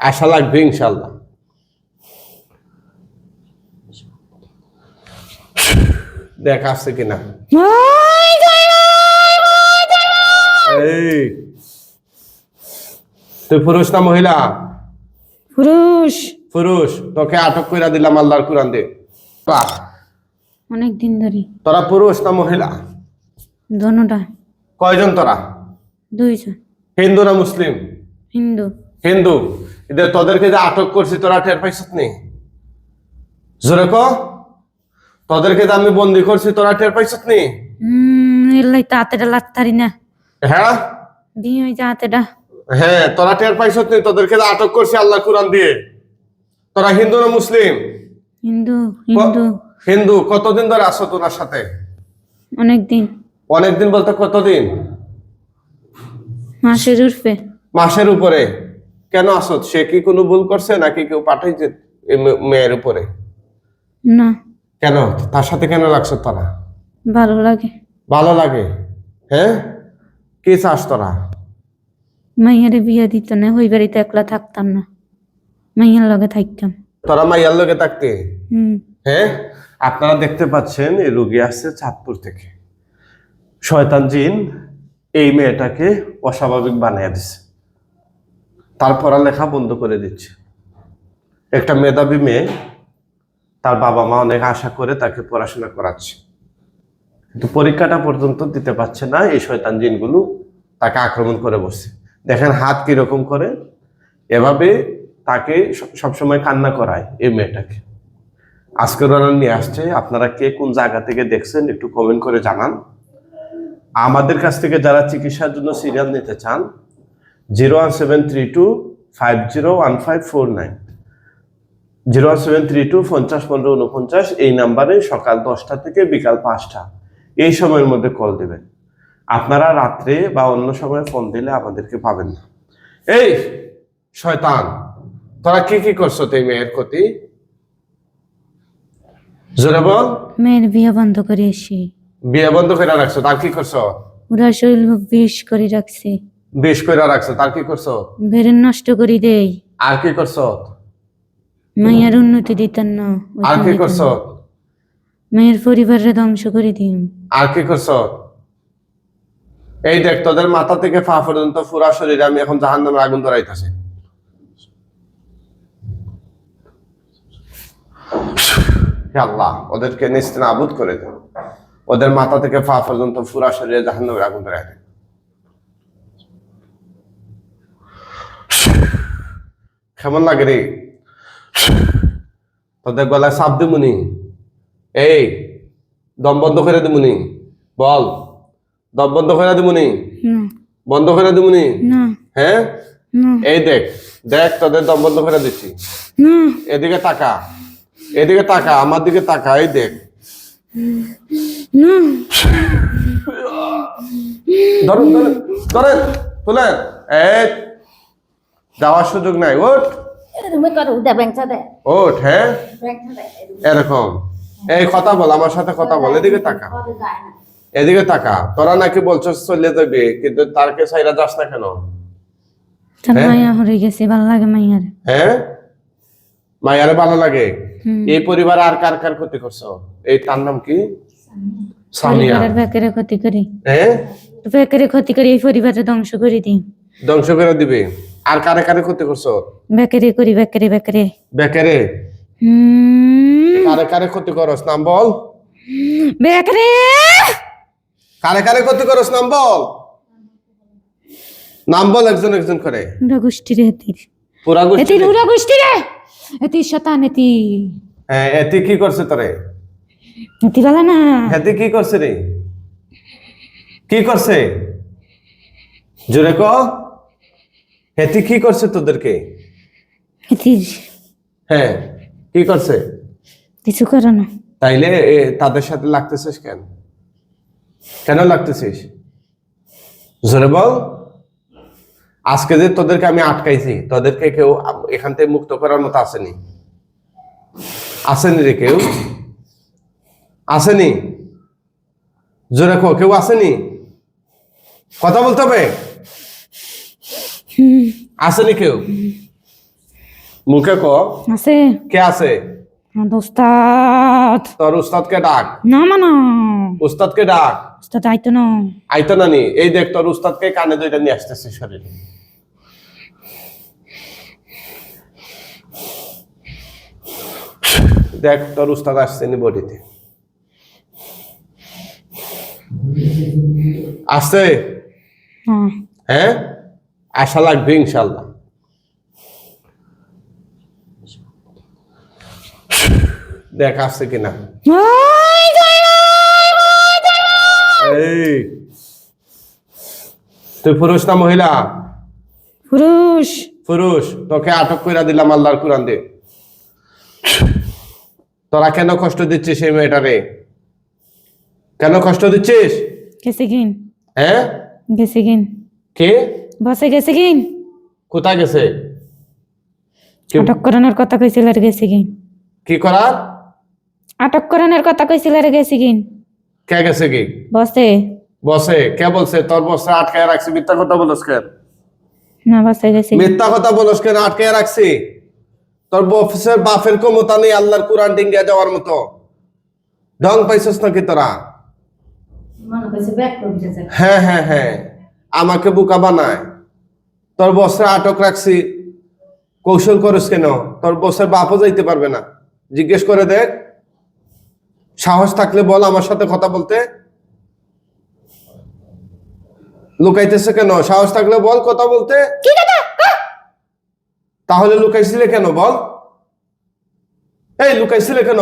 আশা লাগবে ইনশাল্লাহ দেখ আসছে কিনা। এই। তুই পুরুষ না মহিলা? পুরুষ। পুরুষ। তোকে আটক করে দিলাম আল্লাহর কোরআন দিয়ে। বাহ, অনেক দিন ধরে। তোরা পুরুষ না মহিলা? দোনোটা। কয়জন তোরা? দুইজন। হিন্দু না মুসলিম? হিন্দু। হিন্দু। এদের তোদেরকে যে আটক করছি তোরা টের পাইছত নি? জোরে ক। তোদেরকে যে আমি বন্দি করছি তোরা টের পাইছত নি? হম এলাই তো হাতেটা লাগতারি না। হ্যাঁ? হাতেটা হ্যাঁ তোরা টের নি? তোদেরকে যে আটক করছি আল্লাহ কোরআন দিয়ে। তোরা হিন্দু না মুসলিম? হিন্দু হিন্দু। হিন্দু কতদিন ধরে আসো তোনার সাথে? অনেক দিন অনেকদিন বলতে কতদিন? মাসের উর্ফে। মাসের উপরে। কেন আসত সে কি কোনো ভুল করছে নাকি কেউ পাঠাইছে মেয়ের উপরে? না। কেন? তার সাথে কেন লাগছো তোরা? ভালো লাগে। ভালো লাগে? হ্যাঁ? কি চাস তোরা? মাইয়ারে বিয়ে দিত না ওই বাড়িতে একলা থাকতাম না। মাইয়ার লগে থাকতাম। তোরা মাইয়ার লোকে থাকতে? হ্যাঁ? আপনারা দেখতে পাচ্ছেন এই রুগী আসছে চাঁদপুর থেকে। শয়তান জিন এই মেয়েটাকে অস্বাভাবিক বানিয়ে দিছে। তার পড়ালেখা বন্ধ করে দিচ্ছে। একটা মেধাবী মেয়ে তার বাবা মা অনেক আশা করে তাকে পড়াশোনা করাচ্ছে। কিন্তু পরীক্ষাটা পর্যন্ত দিতে পারছে না, এই শয়তান জিনগুলো তাকে আক্রমণ করে বসছে। দেখেন হাত কীরকম করে, এভাবে তাকে সবসময় কান্না করায় এই মেয়েটাকে। আজকের ওরা নিয়ে আসছে, আপনারা কে কোন জায়গা থেকে দেখছেন একটু কমেন্ট করে জানান। আমাদের কাছ থেকে যারা চিকিৎসার জন্য সিরিয়াল নিতে চান zero one seven three two five zero one five four nine. Zero one seven three two পঞ্চাশ পনেরো উনপঞ্চাশ এই নাম্বারে সকাল দশটা থেকে বিকাল পাঁচটা। এই সময়ের মধ্যে কল দেবেন। আপনারা রাত্রে বা অন্য সময় ফোন দিলে আমাদেরকে পাবেন না। এই শয়তান তোরা কি কি করছ তুই মেয়ের ক্ষতি? জোরে বল। মেয়ের বিয়ে বন্ধ করে এসে বিয়ে বন্ধ করে রাখছো তার কি করছ? ওরা শরীর বিষ করে রাখছে। বেশ করে রাখছো তার কি করছ? বেরেন নষ্ট করে দেই। আর কি করছ? মাইয়ার উন্নতি দিতেন না আর কি। করছ? মেয়ের পরিবারের ধ্বংস করে দিম। আর কি করছ? এই দেখ তোদের মাথা থেকে পা পর্যন্ত পুরা শরীরে আমি এখন জাহান নামের আগুন ধরাইতেছি। আল্লাহ ওদেরকে নিস্তেন আবুদ করে দেন ওদের মাথা থেকে পা পর্যন্ত পুরা শরীরে জাহান্নামের আগুন ধরাই কেমন লাগে রে? তোদের গলায় সাপ দিমুনি এই দম বন্ধ করে দিমুনি বল দম বন্ধ করে দিমুনি না। বন্ধ করে দিমুনি না? হ্যাঁ? এই দেখ দেখ তোদের দম বন্ধ করে দিচ্ছি। এদিকে তাকা এদিকে তাকা আমার দিকে তাকা এই দেখ। ধরেন ধরেন ধরেন তুলেন। এই যাওয়ার সুযোগ নাই ওঠ তুমি করো দে ব্যাংকটা দে ওঠ হ্যাঁ? এরকম। এই কথা বল আমার সাথে কথা বল এদিকে তাকা। কবে যায় না? এদিকে তাকা। তোরা নাকি বলছিস চলে যাবে কিন্তু তারকে সাইরা যাস না কেন? হ্যাঁ? মায়া হয়ে গেছে ভালো লাগে মাইয়ার। হ্যাঁ? মায়ারে ভালো লাগে? এই পরিবার আর কার কার ক্ষতি করছ? এই তার নাম কি? সামিয়া পরিবারের ক্ষতি করি। হ্যাঁ? বেকারে ক্ষতি করি এই পরিবারের ধ্বংস করে দিই। ধ্বংস করে দিবে? আর কারে কারে ক্ষতি করছ? বেকারে করি বেকারে বেকারে। বেকারে? হুম, কারে কারে ক্ষতি করস নাম বল। বেকারে। কারে কারে ক্ষতি করস নাম বল। নাম বল একজন একজন করে। উড়া গোষ্ঠী রে এতির। পুরা গোষ্ঠী এতির উড়া গোষ্ঠী রে। এতির শতান এতি হ্যাঁ এতে কি করছে তোরে? এতি বলা না। এতে কি করছে রে? কি করছে? জোরে ক। এতে কি করছে তোদেরকে? হ্যাঁ কি করছে? কিছু করে না। তাইলে তাদের সাথে লাগতেছিস কেন? কেন লাগতেছিস? জোরে বল। আজকে যে তোদেরকে আমি আটকাইছি তোদেরকে কেউ এখান থেকে মুক্ত করার মতো আসেনি। আসেনি রে কেউ। আসেনি? জোরে কেউ আসেনি? কথা বলতে হবে? আসেনি কেউ? মুখে ক। আছে। কে আছে? দোস্তাদ তোর উস্তাদকে ডাক। না মানা উস্তাদকে ডাক। দোস্তাদ আইতো না। আইতো না নি। এই দেখ তোর উস্তাদকে কানে দুইটা নিয়ে আসতেছে শরীরে। দেখ তোর উস্তাদ আসছে নি বডিতে। আসছে? হ্যাঁ। হ্যাঁ? আশা লাগবে ইনশাল্লাহ দেখ আসছে কিনা। এই। তুই পুরুষ না মহিলা? পুরুষ। পুরুষ। তোকে আটক করে দিলাম আল্লাহর কোরআন দিয়ে। তোরা কেন কষ্ট দিচ্ছিস এই মেয়েটারে কেন কষ্ট দিচ্ছিস? গেছে কিন। হ্যাঁ? গেছে কিন। কে? বসে গেছে কিন কোথায় গেছে? আটক করানোর কথা কইছিল আর গেছে কিন কি করার আটক করানোর কথা কইছিল আর গেছে কিন কে গেছে কি? বসে। বসে। কে বলছে? তোর বসে আটকায় রাখছি। মিথ্যা কথা বলস কেন? না বসে গেছে। মিথ্যা কথা বলস কেন? আটকায় রাখছি। তোর বফিসের বাপের ক্ষমতা নেই আল্লাহর কোরআন ডিঙ্গিয়া যাওয়ার মতো। ঢং পাইছস নাকি তোরা? মনে হ্যাঁ হ্যাঁ হ্যাঁ। আমাকে বোকা বানায়। তোর বসে আটক রাখছি। কৌশল করিস কেন? তোর বসের বাপও যাইতে পারবে না। জিজ্ঞেস করে দেখ। সাহস থাকলে বল আমার সাথে কথা বলতে। লুকাইতেছে কেন? সাহস থাকলে বল কথা বলতে। তাহলে লুকাইছিলে কেন বল? এই লুকাইছিলে কেন?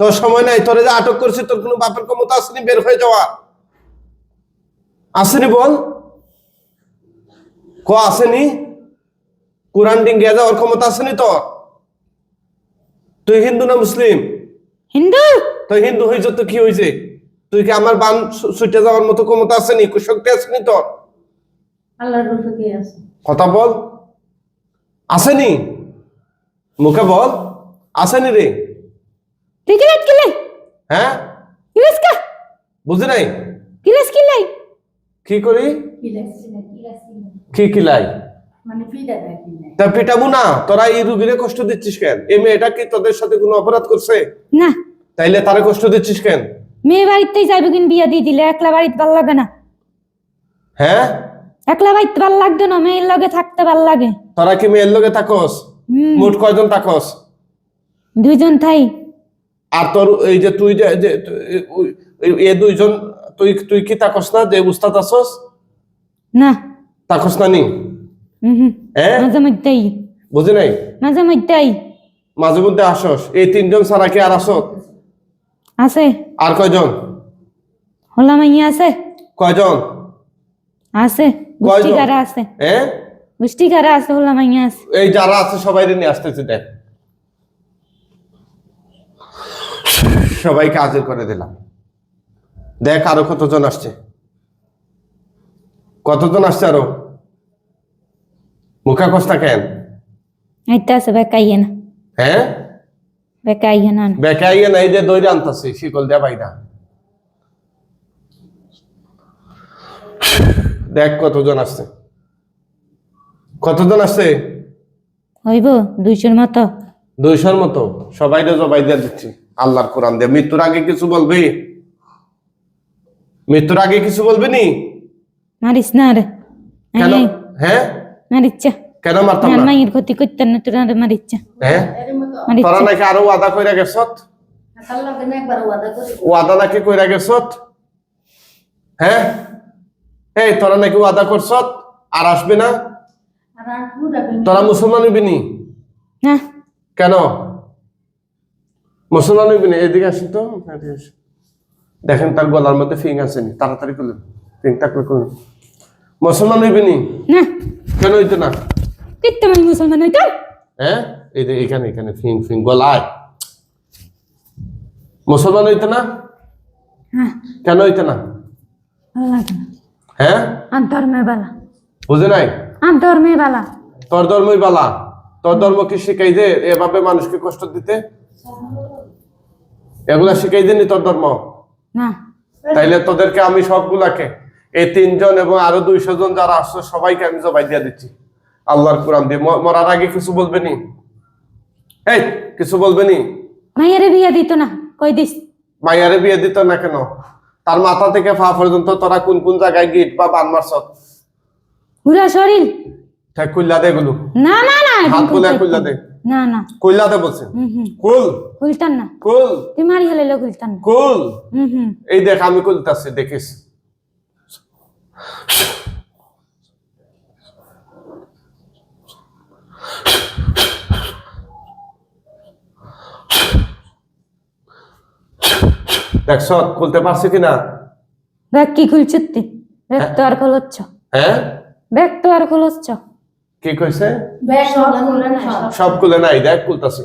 তোর সময় নাই তোরে যে আটক করছি তোর কোনো বাপের ক্ষমতা আসেনি বের হয়ে যাওয়া। আসেনি বল। ক আসেনি? কোরআন ডিঙ্গিয়া যাওয়ার ক্ষমতা আসেনি তোর। তুই হিন্দু না মুসলিম? হিন্দু? তুই হিন্দু হয়েছ তো কি হয়েছে তুই কি আমার বান ছুটে যাওয়ার মতো ক্ষমতা আসেনি? শক্তি আসেনি তোর? আল্লাহর রূপে কে আছে? কথা বল। আসেনি? মুখে বল। আসেনি রে। হ্যাঁ? কিলাস কা? বুঝি নাই? কিলাস কিলাই কি করি? কি কিলাই? মানে তা পিটাবো না তোরা এই রুগীরে কষ্ট দিচ্ছিস কেন? এই মেয়েটা কি তোদের সাথে কোনো অপরাধ করছে? না। তাইলে তারা কষ্ট দিচ্ছিস কেন? মেয়ে বাড়িতেই যাইবে কিন বিয়া দিয়ে দিলে একলা বাড়িতে ভালো লাগে না। হ্যাঁ? একলা বাড়িতে ভালো লাগতো না মেয়ের লগে থাকতে ভালো লাগে। তোরা কি মেয়ের লোকে থাকস? মোট কয়জন থাকস? দুইজন থাই। আর তোর এই যে তুই যে এ- এ দুইজন তুই তুই কি থাকস না যে উস্তাদ আসস? না। থাকস না নি? হুম হ্যাঁ মাঝে মধ্যেই। বুঝি নাই? মাঝে মধ্যেই। মাঝে মধ্যে আসস। এই তিনজন ছাড়া কি আর আসত? আছে। আর কয়জন? হোলা মাইয়া আছে। কয়জন? আছে। আছে? হ্যাঁ গুষ্টিকারা আছে? হোলা মাইয়া আছে। এই যারা আছে সবাই নিয়ে আসতেছে দেখ। সবাইকে হাজির করে দিলাম। দেখ আরও কতজন আসছে। কতজন আসছে আরও? মুখা কষ্টা কেন? আইতে আছে বেকাইয়ে না। হ্যাঁ? না। না। নাই যে আনতাছি শিকল দেয়া বাইরা। দেখ কতজন আসছে। কতজন আসছে? হইব দুইশোর মতো। দুইশোর মতো। সবাই জবাই দিয়ে দিচ্ছি। আল্লাহর কোরআন দিয়ে। মৃত্যুর আগে কিছু বলবি? মৃত্যুর আগে কিছু বলবি নি মারিস না রে। কেন? হ্যাঁ মারিচ্ছা কেন মারতাম না মাইয়ের ক্ষতি করতেন না তোরা রে মারিচ্ছা হ্যাঁ তোরা নাকি আরও ওয়াদা কইরা গেছত? ওয়াদা নাকি কইরা গেছত? হ্যাঁ এই তোরা নাকি ওয়াদা করছত? আর আসবে না? তোরা মুসলমান হইবি নি। কেন? মুসলমান হইবি না এদিকে আসি তো। এদিকে আসি। দেখেন তার গলার মধ্যে ফিং আছে নি তাড়াতাড়ি করলেন ফিং থাকলে করলেন মুসলমান হইবি নি? না। কেন হইতো না? কিত্তে মাই মুসলমান হইতাম হ্যাঁ? এই যে এখানে এখানে ফিং ফিং গলায়। মুসলমান হইতো না? হ্যাঁ। কেন হইতো না? হ্যাঁ? আম ধর্মে বালা। বুঝে নাই? আম ধর্মে বালা। তোর ধর্মই বালা। তোর ধর্ম কি শিখাই দে? এভাবে মানুষকে কষ্ট দিতে? এগুলা শিখাই দিনি তোর ধর্ম? না। তাইলে তোদেরকে আমি সবগুলাকে এই তিনজন এবং আরও দুইশো জন যারা আসছে সবাইকে আমি জবাই দিয়ে দিচ্ছি। আল্লাহর কোরআন দিয়ে। মরার আগে কিছু বলবেনি এই কিছু বলবেনি মাইয়ারে বিয়া দিত না কই দিস? মাইয়ারে বিয়ে দিত না কেন? তার মাথা থেকে পা পর্যন্ত তোরা কোন কোন জায়গায় গিট বা বান মারছ? পুরা শরীর? ঠিক কুল্লা দে গুলো না না না হাত এখন খুলে দে। না না। কুল্লা দে বলছে। হুম হুম। কুল খুলতাম না? কুল। তুই মারি হলে খুলতাম না। কুল। হুম হুম। এই দেখ আমি কুলতাছি দেখিস। দেখছ খুলতে পারছি কিনা ব্যাগ কি খুলছুত্তি ব্যাগ তো আর খোলচ্ছ। হ্যাঁ? ব্যাগ তো আর খোলচ্ছ। কি কইছে? সব খুলে নাই দেখ খুলতাছি।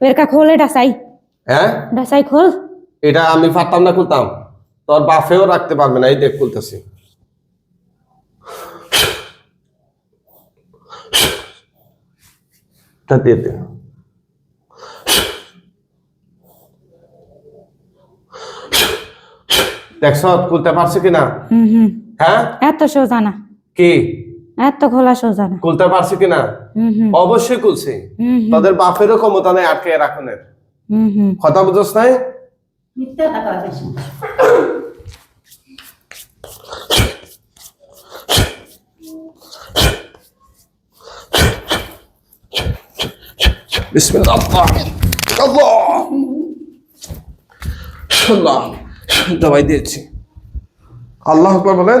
বেরকা খোলে ডাসাই হ্যাঁ? ডাসাই খোল। এটা আমি পারতাম না খুলতাম। তোর বাফেও রাখতে পারবে না এই দেখ খুলতেছি। তা দিয়ে দে। দেখছ খুলতে পারছি কিনা? হ্যাঁ? এত সোজা না। কি? এত খোলা সোজা না। খুলতে পারছি কিনা অবশ্যই খুলছি। তাদের বাপেরও ক্ষমতা নেই আটকে রাখনের। কথা বুঝছ নাই? মিথ্যা কথা বেশি বিসমিল্লাহ। আল্লাহ। আল্লাহ। আল্লাহ দিয়েছি। আল্লাহ বলেন।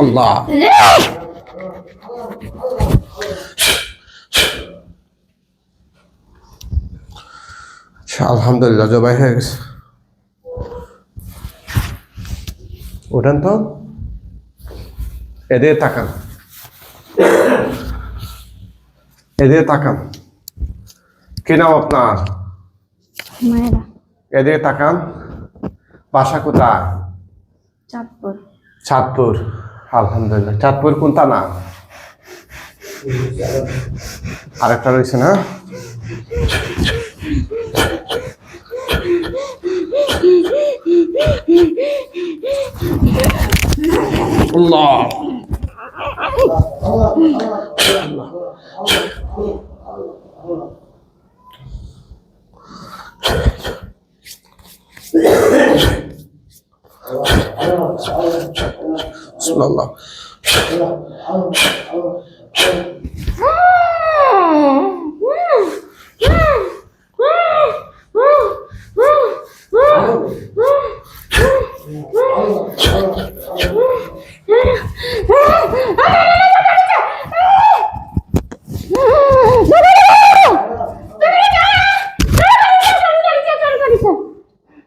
আল্লাহ। আচ্ছা, আলহামদুলিল্লাহ জবাই হয়ে গেছে। ওঠেন তো। এদের তাকান। এদের তাকান। কি নাম আপনার? এদের তাকান। বাসা কোথায়? চাঁদপুর। চাঁদপুর। আলহামদুলিল্লাহ। চাঁদপুর কোনটা না? আরেকটা রয়েছে না? আল্লাহ। আল্লাহ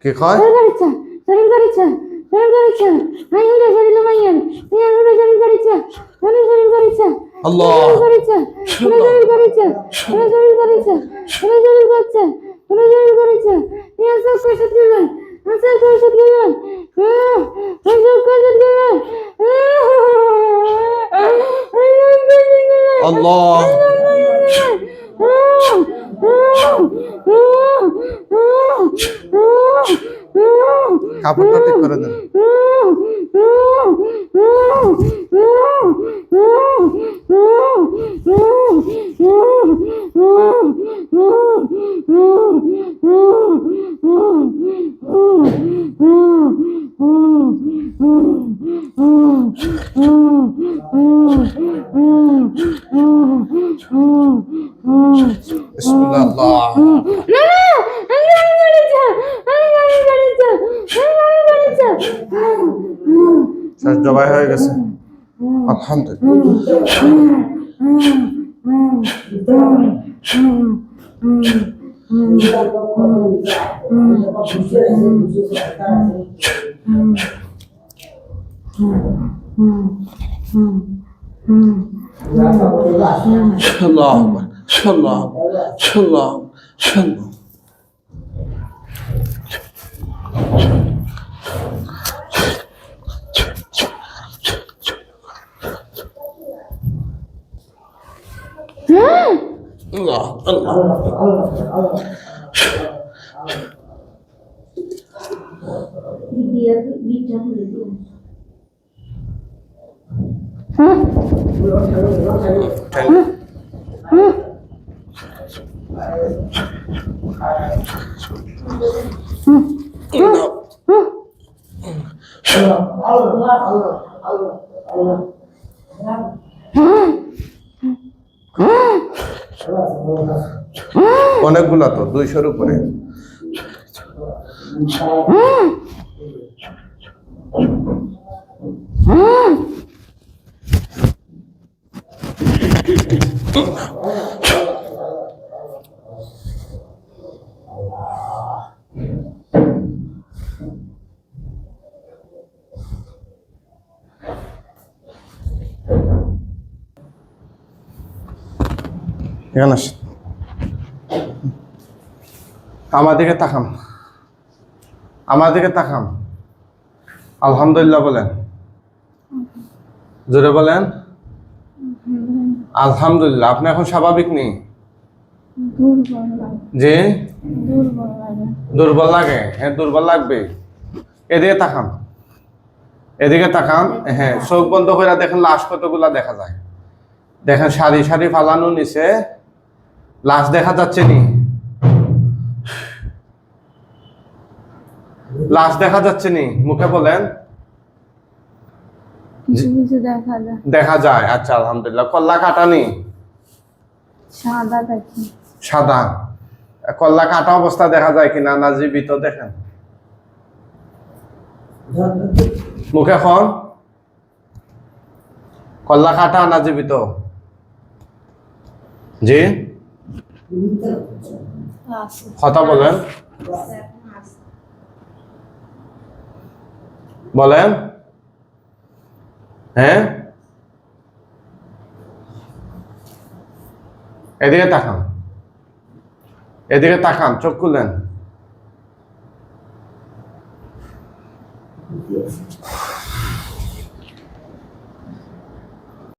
কি কয় আল্লাহ কাপড়টা ঠিক করে দেন বিসমিল্লাহ Shalom, shalom, shalom, shalom. Allah, Allah. অনেকগুলা তো দুইশোর উপরে। আমার দিকে তাকান। আমার দিকে তাকান। আলহামদুলিল্লাহ বলেন। জোরে বলেন। আলহামদুলিল্লাহ, আপনি এখন স্বাভাবিক নেই যে দুর্বল লাগে হ্যাঁ দুর্বল লাগবে। এদিকে তাকান। এদিকে তাকান হ্যাঁ চোখ বন্ধ করে দেখেন লাশ কতগুলা দেখা যায়। দেখেন সারি সারি ফালানো নিচে, লাশ দেখা যাচ্ছে নি? লাশ দেখা যাচ্ছে নি? মুখে বলেন। কিছু কিছু দেখা যায়। দেখা যায় আচ্ছা আলহামদুলিল্লাহ। কল্লা কাটানি সাদা দেখি। সাদা। কল্লা কাটা অবস্থা দেখা যায় কিনা? না জীবিত দেখেন। মুখে খন কল্লা কাটা না জীবিত জি? কথা বলেন। বলেন। হ্যাঁ? এদিকে তাকান। এদিকে তাকান চোখ খুলেন